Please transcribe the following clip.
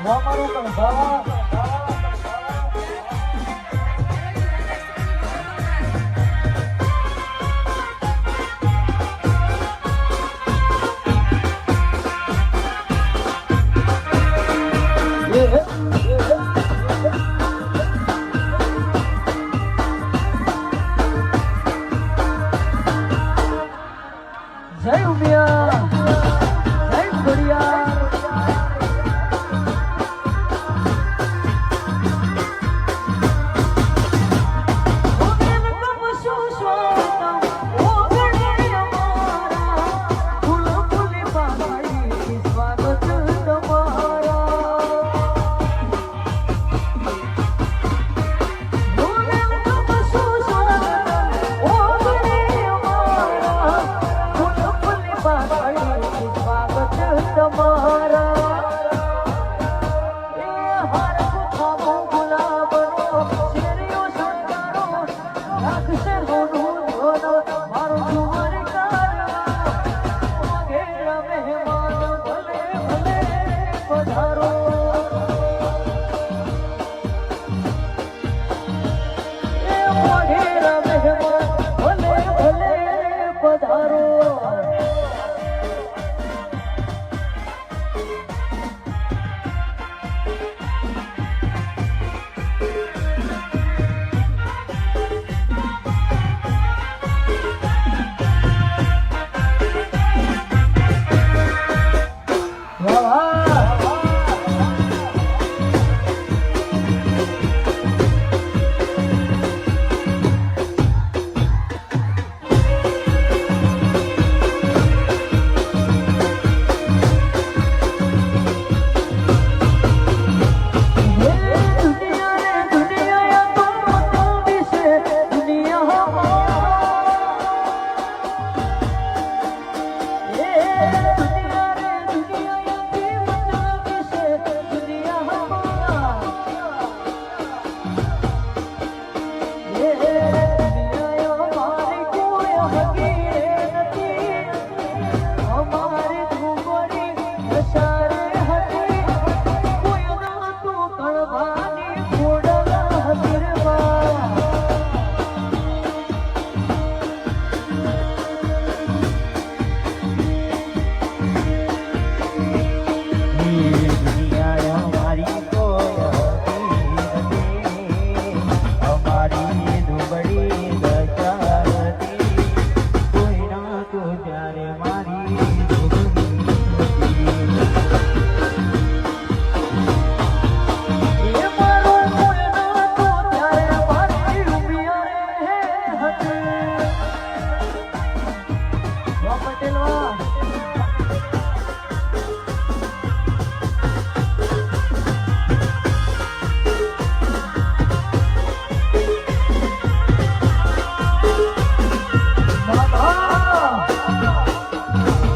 ન મારું પણ ભાવા ハハハハ!